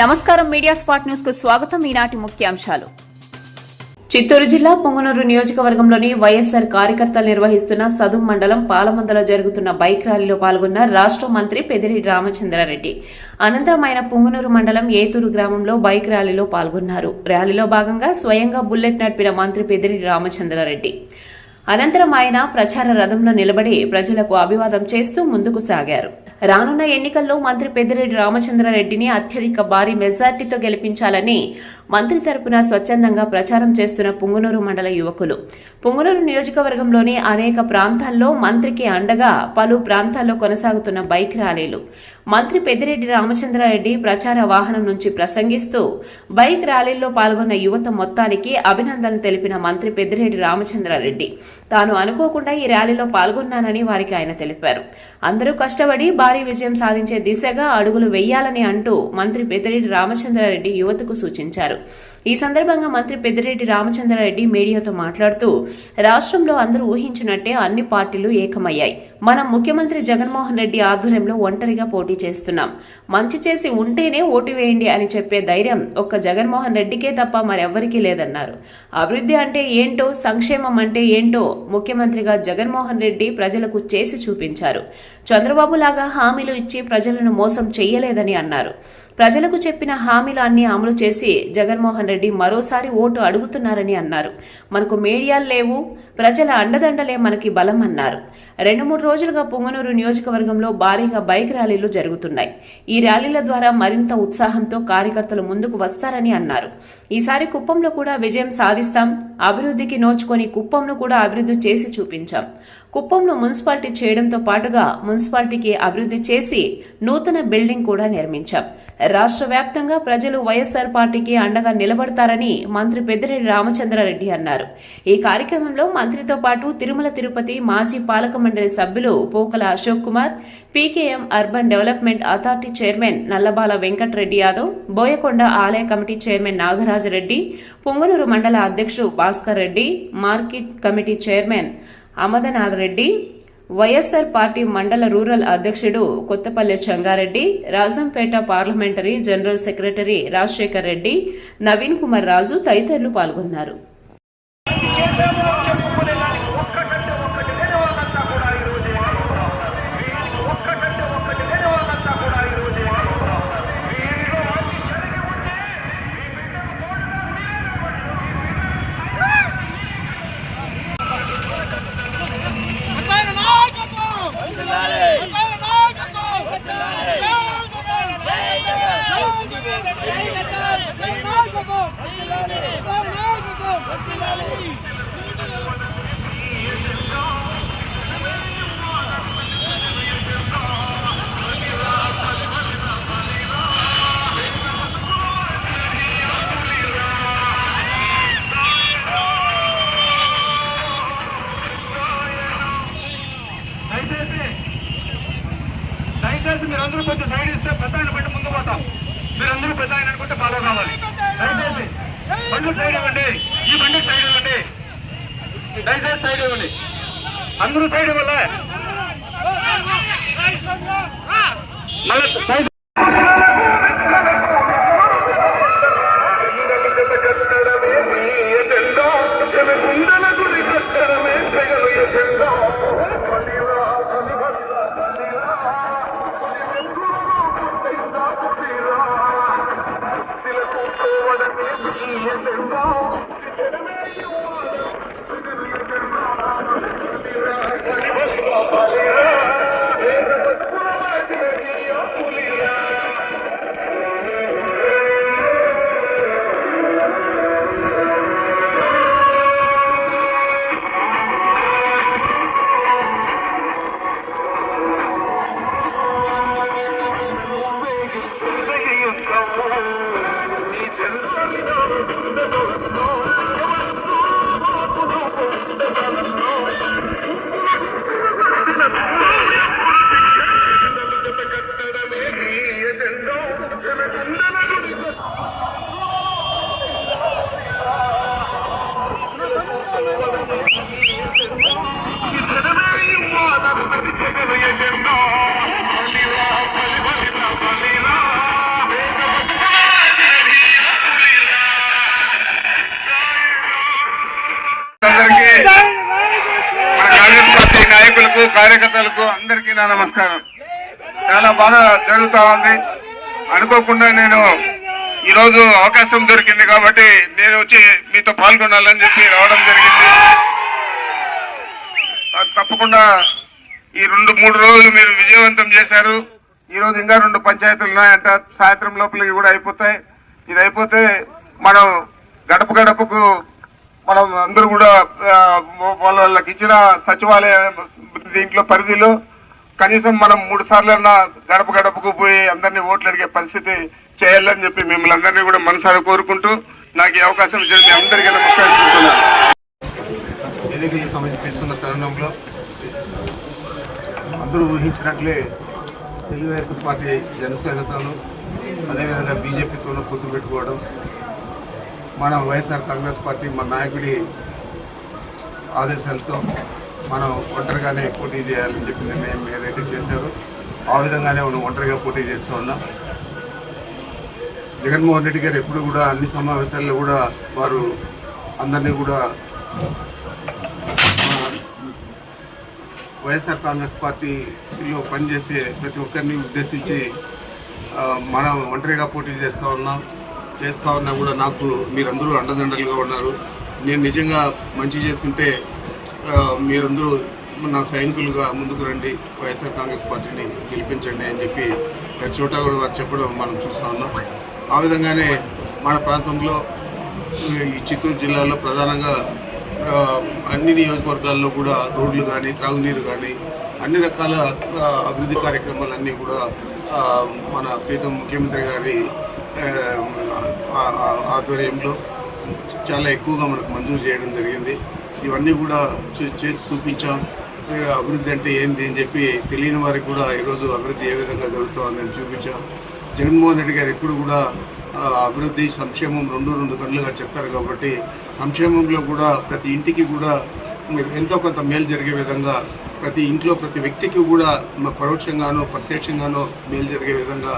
నమస్కారం media spot న్యూస్కు స్వాగతం. ఈనాటి ముఖ్యాంశాలు. చిత్తూరు జిల్లా పొంగనూరు నియోజకవర్గంలోని వైఎస్సార్ కార్యకర్తలు నిర్వహిస్తున్న సదుం మండలం పాలమందలో జరుగుతున్న బైక్ ర్యాలీలో పాల్గొన్న రాష్ట్ర మంత్రి పెదిరెడ్డి రామచంద్రారెడ్డి. అనంతరం ఆయన పొంగనూరు మండలం ఏతూరు గ్రామంలో బైక్ ర్యాలీలో పాల్గొన్నారు. ర్యాలీలో భాగంగా స్వయంగా బుల్లెట్ నడిపిన మంత్రి పెదిరెడ్డి రామచంద్రారెడ్డి. అనంతరం ఆయన ప్రచార రథంలో నిలబడి ప్రజలకు అభివాదం చేస్తూ ముందుకు సాగారు. రానున్న ఎన్నికల్లో మంత్రి పెద్దిరెడ్డి రామచంద్రారెడ్డిని అత్యధిక భారీ మెజార్టీతో గెలిపించాలని మంత్రి తరపున స్వచ్ఛందంగా ప్రచారం చేస్తున్న పుంగనూరు మండల యువకులు. పుంగునూరు నియోజకవర్గంలోని అనేక ప్రాంతాల్లో మంత్రికి అండగా పలు ప్రాంతాల్లో కొనసాగుతున్న బైక్ ర్యాలీలు. మంత్రి పెద్దిరెడ్డి రామచంద్రారెడ్డి ప్రచార వాహనం నుంచి ప్రసంగిస్తూ బైక్ ర్యాలీల్లో పాల్గొన్న యువత మొత్తానికి అభినందనలు తెలిపిన మంత్రి పెద్దిరెడ్డి రామచంద్రారెడ్డి. తాను అనుకోకుండా ఈ ర్యాలీలో పాల్గొన్నానని వారికి ఆయన తెలిపారు. అందరూ కష్టపడి భారీ విజయం సాధించే దిశగా అడుగులు వేయాలని అంటూ మంత్రి పెద్దిరెడ్డి రామచంద్రారెడ్డి యువతకు సూచించారు. ఈ సందర్భంగా మంత్రి పెద్దిరెడ్డి రామచంద్రారెడ్డి మీడియాతో మాట్లాడుతూ రాష్ట్రంలో అందరూ ఊహించినట్టే అన్ని పార్టీలు ఏకమయ్యాయి. మనం ముఖ్యమంత్రి జగన్మోహన్ రెడ్డి ఆధ్వర్యంలో ఒంటరిగా పోటీ చేస్తున్నాం. మంచి చేసి ఉంటేనే ఓటు వేయండి అని చెప్పే ధైర్యం ఒక్క జగన్మోహన్ రెడ్డికే తప్ప మరెవ్వరికీ లేదన్నారు. అభివృద్ధి అంటే ఏంటో సంక్షేమం అంటే ఏంటో ముఖ్యమంత్రిగా జగన్మోహన్ రెడ్డి ప్రజలకు చేసి చూపించారు. చంద్రబాబు లాగా హామీలు ఇచ్చి ప్రజలను మోసం చేయలేదని అన్నారు. ప్రజలకు చెప్పిన హామీలు అన్ని అమలు చేసి జగన్మోహన్ రెడ్డి మరోసారి ఓటు అడుగుతున్నారని అన్నారు. మనకు మీడియాలు లేవు ప్రజల అండదండలే మనకి బలం అన్నారు. రెండు మూడు రోజులుగా పొంగనూరు నియోజకవర్గంలో భారీగా బైక్ ర్యాలీలు జరుగుతున్నాయి. ఈ ర్యాలీల ద్వారా మరింత ఉత్సాహంతో కార్యకర్తలు ముందుకు వస్తారని అన్నారు. ఈసారి కుప్పంలో కూడా విజయం సాధిస్తాం అభివృద్ధికి నోచుకొని కుప్పంను కూడా అభివృద్ధి చేసి చూపించాం. కుప్పంను మున్సిపాలిటీ చేయడంతో పాటుగా మున్సిపాలిటీకి అభివృద్ధి చేసి నూతన బిల్డింగ్ కూడా నిర్మించాం. రాష్ట్ర వ్యాప్తంగా ప్రజలు వైఎస్ఆర్ పార్టీకి అండగా నిలబడతారని మంత్రి పెద్దిరెడ్డి రామచంద్రారెడ్డి అన్నారు. ఈ కార్యక్రమంలో మంత్రితో పాటు తిరుమల తిరుపతి మాజీ పాలక మండలి సభ్యులు Pokala Ashok Kumar PKM urban development authority chairman Nallabala Venkatareddy Yadav Boyakonda ఆలయ కమిటీ చైర్మన్ నాగరాజరెడ్డి పొంగనూరు మండల అధ్యక్షుడు Bhaskar Reddy market committee chairman Amadanath Reddy YSR party మండల రూరల్ అధ్యక్షుడు Kothapalle Changareddy Rajampet parliamentary general secretary Rajasekhar Reddy Naveen Kumar Raju తదితరులు పాల్గొన్నారు. ఇవ్వండి ఈ బండికి సైడ్ ఇవ్వండి దయచేసి సైడ్ ఇవ్వండి అందరూ సైడ్ ఇవ్వాలి మళ్ళీ కార్యకర్తలకు అందరికీ నా నమస్కారం. చాలా బాగా జరుగుతా ఉంది. అనుకోకుండా నేను ఈరోజు అవకాశం దొరికింది కాబట్టి నేను వచ్చి మీతో పాల్గొనాలని చెప్పి రావడం జరిగింది. తప్పకుండా ఈ రెండు మూడు రోజులు మీరు విజయవంతం చేశారు. ఈ రోజు ఇంకా రెండు పంచాయతీలు ఉన్నాయంట. సాయంత్రం లోపలికి కూడా అయిపోతాయి. ఇది అయిపోతే మనం గడప గడపకు మనం అందరూ కూడా వాళ్ళ వాళ్ళకి ఇచ్చిన సచివాలయ దీంట్లో పరిధిలో కనీసం మనం మూడు సార్లన్నా గడప గడపకు పోయి అందరినీ ఓట్లు అడిగే పరిస్థితి చేయాలని చెప్పి మిమ్మల్ని అందరినీ కూడా మనసారా కోరుకుంటూ నాకు ఈ అవకాశం ఇచ్చిన మీ అందరికీ నమస్కరిస్తున్నాను ఎన్నికలు సమర్పిస్తున్న తరుణంలో అందరూ ఊహించినట్లే తెలుగుదేశం పార్టీ జనసేనతోనూ అదేవిధంగా బీజేపీతోనూ పొత్తు పెట్టుకోవడం మన వైఎస్ఆర్ కాంగ్రెస్ పార్టీ మన నాయకుడి ఆదేశాలతో మనం ఒంటరిగానే పోటీ చేయాలని చెప్పి నిర్ణయం ఏదైతే చేశారో ఆ విధంగానే మనం ఒంటరిగా పోటీ చేస్తూ ఉన్నాం. జగన్మోహన్ రెడ్డి గారు ఎప్పుడు కూడా అన్ని సమావేశాల్లో కూడా వారు అందరినీ కూడా వైఎస్ఆర్ కాంగ్రెస్ పార్టీలో పనిచేసే ప్రతి ఒక్కరిని ఉద్దేశించి మనం ఒంటరిగా పోటీ చేస్తూ ఉన్నాం. చేస్తూ ఉన్నా కూడా నాకు మీరందరూ అండదండలుగా ఉన్నారు. నేను నిజంగా మంచి చేస్తుంటే మీరందరూ నా సైనికులుగా ముందుకు రండి. వైఎస్ఆర్ కాంగ్రెస్ పార్టీని గెలిపించండి అని చెప్పి ప్రతి చోట కూడా వారు చెప్పడం మనం చూస్తూ ఉన్నాం. ఆ విధంగానే మన ప్రాంతంలో ఈ చిత్తూరు జిల్లాలో ప్రధానంగా అన్ని నియోజకవర్గాల్లో కూడా రోడ్లు కానీ త్రాగునీరు కానీ అన్ని రకాల అభివృద్ధి కార్యక్రమాలన్నీ కూడా మన ప్రీతం ముఖ్యమంత్రి గారి ఆధ్వర్యంలో చాలా ఎక్కువగా మనకు మంజూరు చేయడం జరిగింది. ఇవన్నీ కూడా చేసి చూపించాం. అభివృద్ధి అంటే ఏంది అని చెప్పి తెలియని వారికి కూడా ఈరోజు అభివృద్ధి ఏ విధంగా జరుగుతుందని చూపించాం. జగన్మోహన్ రెడ్డి గారు ఎప్పుడు కూడా అభివృద్ధి సంక్షేమం రెండు రెండు కళ్ళుగా చెప్తారు కాబట్టి సంక్షేమంలో కూడా ప్రతి ఇంటికి కూడా ఎంతో కొంత మేలు జరిగే విధంగా ప్రతి ఇంట్లో ప్రతి వ్యక్తికి కూడా పరోక్షంగానో ప్రత్యక్షంగానో మేలు జరిగే విధంగా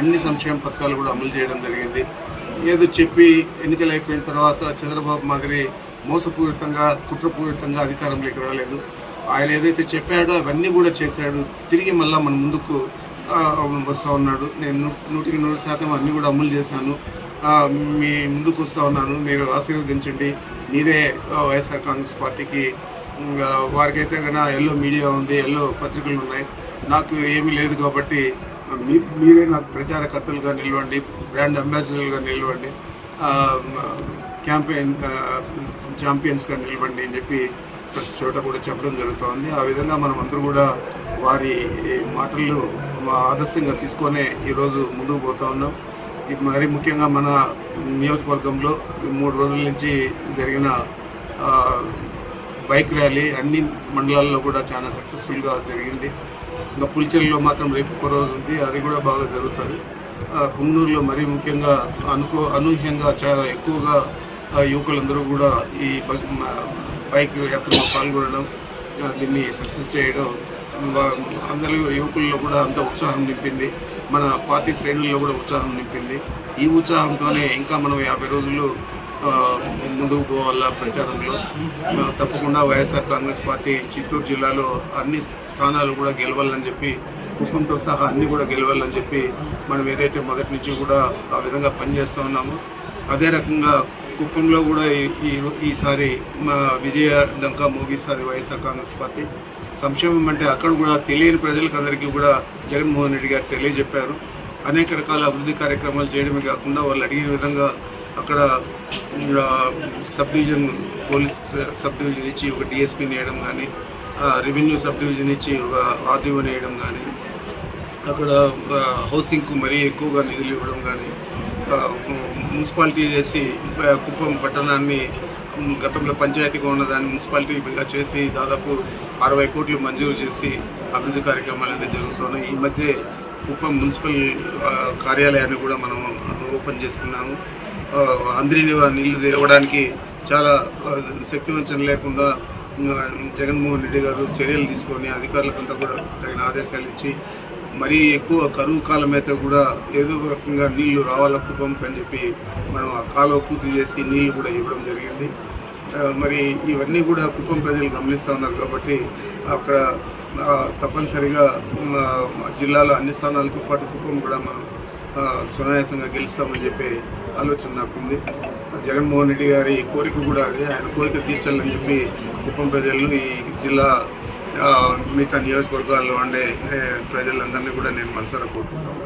అన్ని సంక్షేమ పథకాలు కూడా అమలు చేయడం జరిగింది. ఏదో చెప్పి ఎన్నికలు అయిపోయిన తర్వాత చంద్రబాబు మాదిరి మోసపూరితంగా కుట్రపూరితంగా అధికారంలోకి రాలేదు. ఆయన ఏదైతే చెప్పాడో అవన్నీ కూడా చేశాడు. తిరిగి మళ్ళీ మన ముందుకు వస్తూ ఉన్నాడు. నేను నూటికి నూరు శాతం అన్నీ కూడా అమలు చేశాను. మీ ముందుకు వస్తూ ఉన్నాను. మీరు ఆశీర్వదించండి. మీరే వైఎస్ఆర్ కాంగ్రెస్ పార్టీకి వారికైతే కన్నా ఎల్లో మీడియా ఉంది ఎల్లో పత్రికలు ఉన్నాయి. నాకు ఏమీ లేదు కాబట్టి మీ మీరే నాకు ప్రచారకర్తలుగా నిలవండి బ్రాండ్ అంబాసిడర్లుగా నిలవండి. క్యాంపెయిన్ ఛాంపియన్స్గా నిలబండి అని చెప్పి ప్రతి చోట కూడా చెప్పడం జరుగుతోంది. ఆ విధంగా మనం అందరూ కూడా వారి మాటలు మా ఆదర్శంగా తీసుకొనే ఈరోజు ముందుకు పోతా ఉన్నాం. ఇది మరి ముఖ్యంగా మన నియోజకవర్గంలో మూడు రోజుల నుంచి జరిగిన బైక్ ర్యాలీ అన్ని మండలాల్లో కూడా చాలా సక్సెస్ఫుల్గా జరిగింది. ఇంకా పులిచెల్లో మాత్రం రేపు ఒక రోజు ఉంది అది కూడా బాగా జరుగుతుంది. ఆ, కున్నూరులో మరీ ముఖ్యంగా అనుకో అనూహ్యంగా చాలా ఎక్కువగా యువకులందరూ కూడా ఈ బైక్ యాత్రలో పాల్గొనడం దీన్ని సక్సెస్ చేయడం అందరూ అందరి యువకుల్లో కూడా అంత ఉత్సాహం నింపింది. మన పార్టీ శ్రేణుల్లో కూడా ఉత్సాహం నింపింది. ఈ ఉత్సాహంతోనే ఇంకా మనం యాభై రోజులు ముందుకు పోవాలా ప్రచారంలో. తప్పకుండా వైఎస్ఆర్ కాంగ్రెస్ పార్టీ చిత్తూరు జిల్లాలో అన్ని స్థానాలు కూడా గెలవాలని చెప్పి కుటుంబంతో సహా అన్ని కూడా గెలవాలని చెప్పి మనం ఏదైతే మొదటి నుంచి కూడా ఆ విధంగా పనిచేస్తూ ఉన్నామో అదే రకంగా కుప్పంలో కూడా ఈ- ఈసారి మా విజయ డంకా మోగిస్తుంది వైఎస్ఆర్ కాంగ్రెస్ పార్టీ. సంక్షేమం అంటే అక్కడ కూడా తెలియని ప్రజలకు అందరికీ కూడా జగన్మోహన్ రెడ్డి గారు తెలియజెప్పారు. అనేక రకాల అభివృద్ధి కార్యక్రమాలు చేయడమే కాకుండా వాళ్ళు అడిగిన విధంగా అక్కడ sub division police sub division ఇచ్చి ఒక డిఎస్పీని వేయడం కానీ రెవెన్యూ సబ్ డివిజన్ ఇచ్చి ఒక ఆర్డీఓని వేయడం కానీ అక్కడ హౌసింగ్కు మరీ ఎక్కువగా నిధులు ఇవ్వడం కానీ మున్సిపాలిటీ చేసి కుప్పం పట్టణాన్ని గతంలో పంచాయతీగా ఉన్నదాన్ని మున్సిపాలిటీగా చేసి దాదాపు అరవై కోట్లు మంజూరు చేసి అభివృద్ధి కార్యక్రమాలు అనేది జరుగుతున్నాయి. ఈ మధ్య కుప్పం మున్సిపల్ కార్యాలయాన్ని కూడా మనం ఓపెన్ చేసుకున్నాము. అందరిని అందరినీ నీళ్ళు తేవడానికి చాలా శక్తివంచన లేకుండా జగన్మోహన్ రెడ్డి గారు చర్యలు తీసుకొని అధికారులకంతా కూడా తగిన ఆదేశాలు ఇచ్చి మరీ ఎక్కువ కరువు కాలం అయితే కూడా ఏదో ఒక రకంగా నీళ్ళు రావాల కుప్పంకి అని చెప్పి మనం ఆ కాలువ పూర్తి చేసి నీళ్ళు కూడా ఇవ్వడం జరిగింది. మరి ఇవన్నీ కూడా కుప్పం ప్రజలు గమనిస్తూ ఉన్నారు కాబట్టి అక్కడ తప్పనిసరిగా జిల్లాలో అన్ని స్థానాలతో పాటు కుప్పం కూడా మనం సునాయాసంగా గెలుస్తామని చెప్పి ఆలోచన నాకుంది. జగన్మోహన్ రెడ్డి గారి కోరిక కూడా అదే. ఆయన కోరిక తీర్చాలని చెప్పి కుప్పం ప్రజలు ఈ జిల్లా మిగతా నియోజకవర్గాల్లో ఉండే ప్రజలందరినీ కూడా నేను మనసారా కోరుకుంటాను.